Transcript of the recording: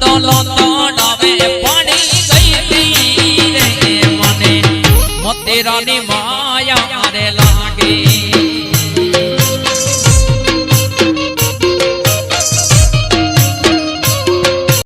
ડોલો તો ડોવે પડી ગઈ હતી રે મને મોતેરાની માયા લાગી.